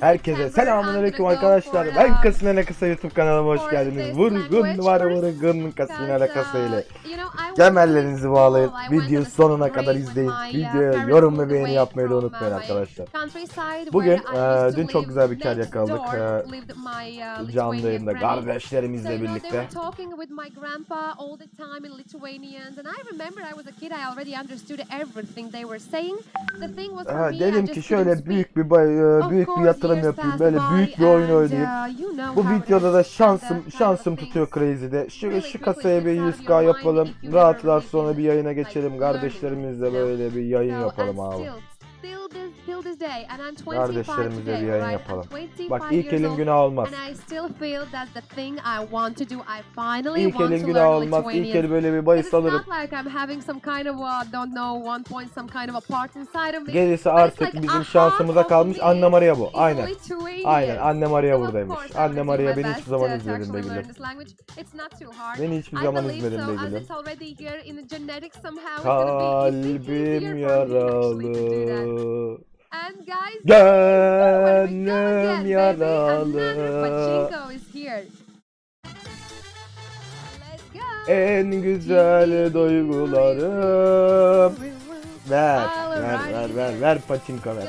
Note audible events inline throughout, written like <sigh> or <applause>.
Herkese selamünaleyküm arkadaşlar. Ben Kasine Kısa YouTube kanalıma hoş geldiniz. Vurgun var vurgun Kasine Kısa ile. Kemerlerinizi bağlayın. Videoyu sonuna kadar izleyin. Videoya yorum ve beğeni yapmayı da unutmayın arkadaşlar. Bugün e, dün çok güzel bir kar yakaladık. E, canlı yayında kardeşlerimizle birlikte. Ha, dedim ki şöyle büyük bir e, büyük bir yatırım yapayım. Böyle büyük bir oyun oynayayım. Bu videoda da şansım şansım tutuyor Crazy'de. Şu, şu kasaya bir 100k yapalım. Rahat rahat sonra bir yayına geçelim. Kardeşlerimizle böyle bir yayın yapalım abi. Kardeşlerimize bir yayın yapalım. Bak ilk elin günah olmaz. İlk elin günah olmaz. İlk el böyle bir bahis alırım. Gerisi artık bizim şansımıza kalmış. Anne Maria bu. Aynen. Aynen. Anne Maria buradaymış. Anne Maria beni hiçbir zaman üzmedin be gülüm. Beni hiçbir zaman üzmedin be gülüm. Kalbim yaralı. And guys, Gönlüm yaralı. En güzel duygularım. Ver, ver, ver, ver, ver paçinko ver.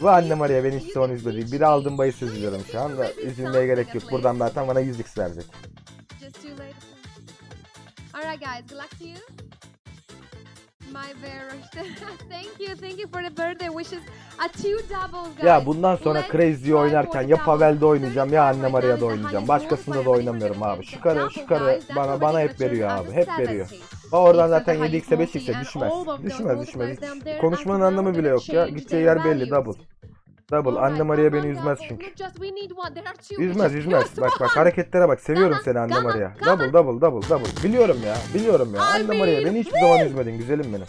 Bu anne Maria beni hiç zaman üzmedi. Bir aldım bayı üzülüyorum şu anda. Üzülmeye gerek yok. Buradan zaten bana 100x verecek. Alright guys, good luck to you. My very <laughs> thank you, thank you for the birthday wishes. A two doubles guys. Ya bundan sonra Let's Crazy oynarken ya. Pavel'de oynayacağım ya Right Anne now Maria'da is the oynayacağım. Başkasında da oynamıyorum abi. Şu karı, şu karı bana bana hep veriyor abi. Hep veriyor. 70. O oradan zaten highest 7x'e 5x'e multi and düşmez. Düşmez düşmez hiç. Konuşmanın anlamı bile yok ya. Gideceği yer belli double. Double. Anne Alright, Maria beni üzmez çünkü. Üzmez üzmez. Bak bak hareketlere bak. Seviyorum seni Anne Maria. Double double double double. Biliyorum ya. Biliyorum ya. Anne Maria beni hiçbir zaman üzmedin güzelim benim.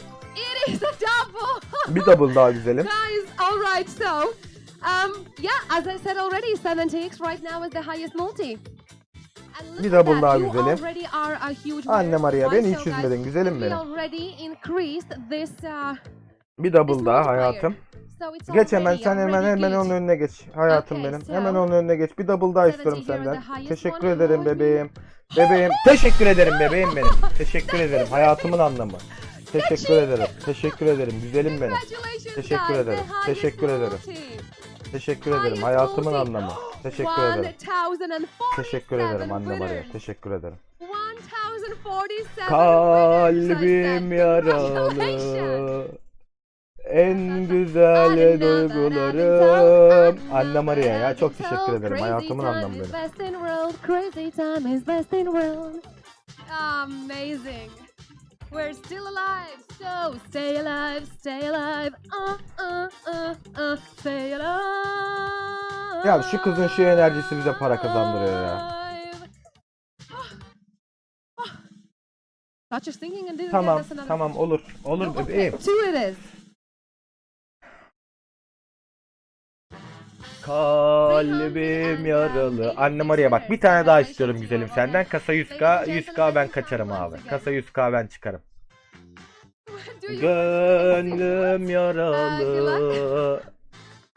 It is a double. <laughs> Bir double daha güzelim. Guys, all right. So, um, yeah, as I said already, 70x right now is the highest multi. Look Bir double daha güzelim. Anne. Maria beni hiç üzmedin güzelim benim. Uh, Bir double daha hayatım. Geç hemen sen hemen hemen onun önüne geç. Hayatım benim. Hemen onun önüne geç. Bir double daha istiyorum senden. Teşekkür ederim bebeğim. <laughs> Bebeğim. Teşekkür ederim bebeğim benim. <laughs> Teşekkür ederim. Hayatımın anlamı. Teşekkür ederim. Teşekkür ederim. Güzelim benim. Teşekkür ederim. Teşekkür ederim. Teşekkür ederim. Hayatımın anlamı. Teşekkür ederim. 1047 Teşekkür ederim anne Maria. Teşekkür ederim. 1047 Kalbim yaralı. En güzel duygularım. Anne Maria ya çok teşekkür ederim. Hayatımın anlamı benim. Amazing. We're still alive, so stay alive, stay alive. Uh, uh, uh, uh, stay alive. Ya şu kızın şu enerjisi bize para kazandırıyor ya. Tamam tamam olur. Olur bebeğim. Two it is. Kalbim yaralı. Anne Maria bak bir tane daha istiyorum güzelim senden. Kasa 100k. 100k ben kaçarım abi. Kasa 100k ben çıkarım. Gönlüm yaralı.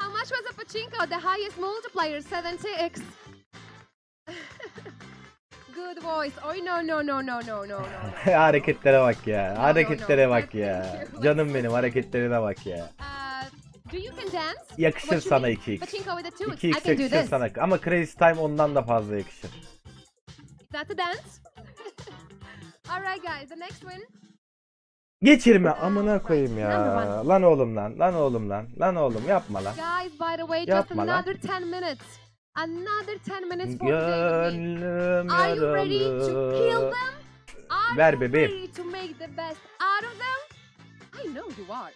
How much was a pachinko? The highest multiplier, 70x. Good voice. Oh no no no no no no. <laughs> Hareketlere bak ya. Hareketlere bak ya. Canım benim hareketlerine bak ya. Yakışır you sana mean? 2x. Pachinko with the two. I 2x can do yakışır sana. Ama Crazy Time ondan da fazla yakışır. That's a dance. <laughs> All right, guys. The next one. Geçirme amına koyayım ya. Lan oğlum lan. Lan oğlum lan. Lan oğlum yapma lan. Guys, by the way, just another 10 minutes. Another 10 minutes for. Gönlüm Are you ready to kill them? Are Ver you bebeğim. ready to make the best out of them? I know you are.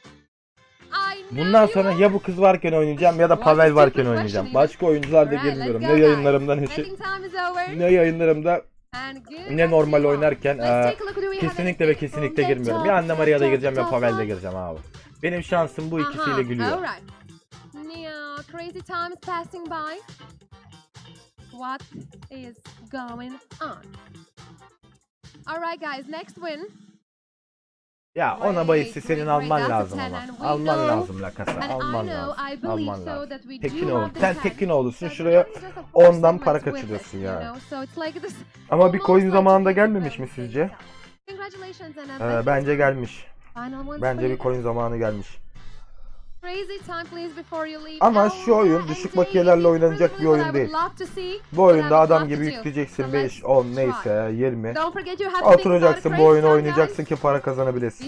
Bundan sonra ya bu kız varken oynayacağım ya da Pavel varken oynayacağım. Başka oyuncularda Alright, girmiyorum. Ne yayınlarımdan hiç time is ne yayınlarımda ne normal oynarken have kesinlikle in ve kesinlikle girmiyorum. Ya Anne Maria'da gireceğim ya Pavel'de gireceğim abi. Benim şansım bu ikisiyle gülüyor. Crazy times passing by. What is going on? Alright, guys, next win. Ya ona bahisi senin alman lazım ama. 10 and we Alman lazım la kasa. And I Alman lazım. Alman lazım. Tekinoğlu. Sen. Tekinoğlu'sun şuraya ondan para kaçırıyorsun ya. Ama bir coin zamanında gelmemiş mi sizce? And Ee, uh, bence gelmiş. Bence bir coin zamanı gelmiş. Crazy time please before you leave. Ama şu oyun düşük bakiyelerle oynanacak bir oyun değil. Bu oyunda adam gibi yükleyeceksin So 5, let's 10 try. neyse 20. Don't forget you have to think about Oturacaksın bu oyunu oynayacaksın ki para kazanabilesin.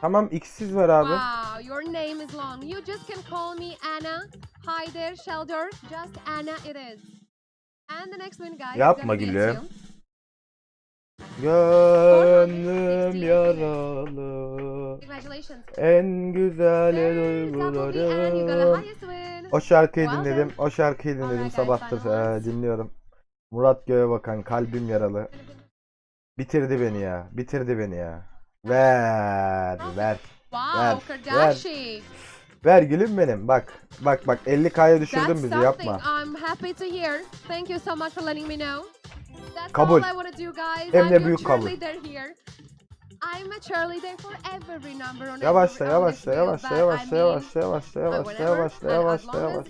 Tamam X'siz ver abi. Wow, your name is long. You just can call me Anna. Hi there, Sheldon. Just Anna it is. And the next one, guys. Yapma Gülüm. Gönlüm yaralı. En güzel win. O şarkıyı dinledim. O şarkıyı dinledim Alright, guys, sabahtır ee, dinliyorum. Murat Göğebakan kalbim yaralı. Bitirdi beni ya. Bitirdi beni ya. Ver, ver. Wow, Ver, Kardashian. Ver gülüm benim. Bak. Bak bak 50k'ya düşürdün bizi yapma. I'm happy to hear. Thank you so much for letting me know. Kabul. Hem de büyük kabul. Yavaşla yavaşla yavaşla yavaşla yavaşla yavaşla yavaşla yavaşla yavaşla yavaşla.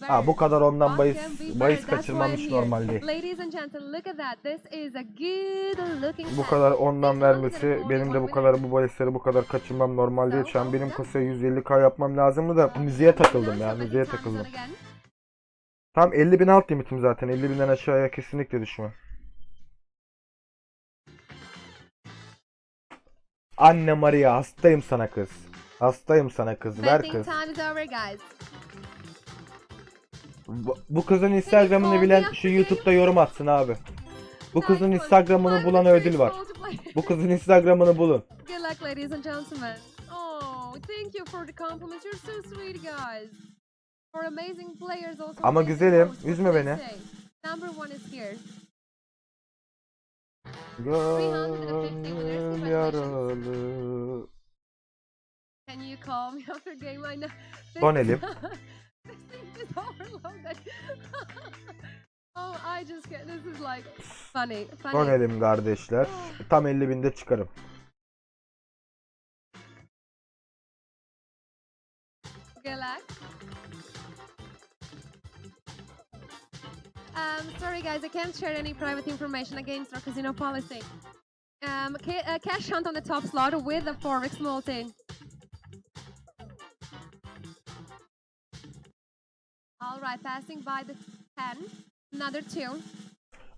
Ha bu kadar ondan bahis bahis kaçırmamış here. normal değil. Ladies and gentlemen, look at that. This is a good looking Bu kadar ondan vermesi benim de bu kadar bu bahisleri bu kadar kaçırmam normal değil. Şu an benim kasaya 150k yapmam lazımdı da müziğe takıldım ya müziğe takıldım. Tam 50 bin alt limitim zaten 50 binden aşağıya kesinlikle düşmem. Anne Maria hastayım sana kız. Hastayım sana kız ver kız. Bu, bu kızın Instagram'ını bilen şu YouTube'da yorum atsın abi. Bu kızın. Instagram'ını the ödül var. Bu kızın Instagram'ını bulun. Good luck, ladies and gentlemen. Oh, thank you for the compliments. You're so sweet, guys. For amazing players also. Ama güzelim, üzme beni. Number one is here. 350 winners, Gönlüm yaralı. Can you call me after game? I know. Son elim. <laughs> is overloaded. oh, I just get. This is like funny. Funny. Son elim kardeşler. Tam 50 binde çıkarım. Luck. Um, sorry guys, I can't share any private information against our casino policy. Um, ca- uh, cash hunt on the top slot with the forex multi. All right, passing by the 10. Another two.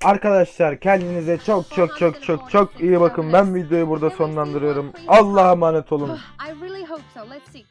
Arkadaşlar kendinize çok çok çok çok çok iyi bakın. Ben videoyu burada sonlandırıyorum. Allah'a emanet olun. <sighs> I really hope so. Let's see.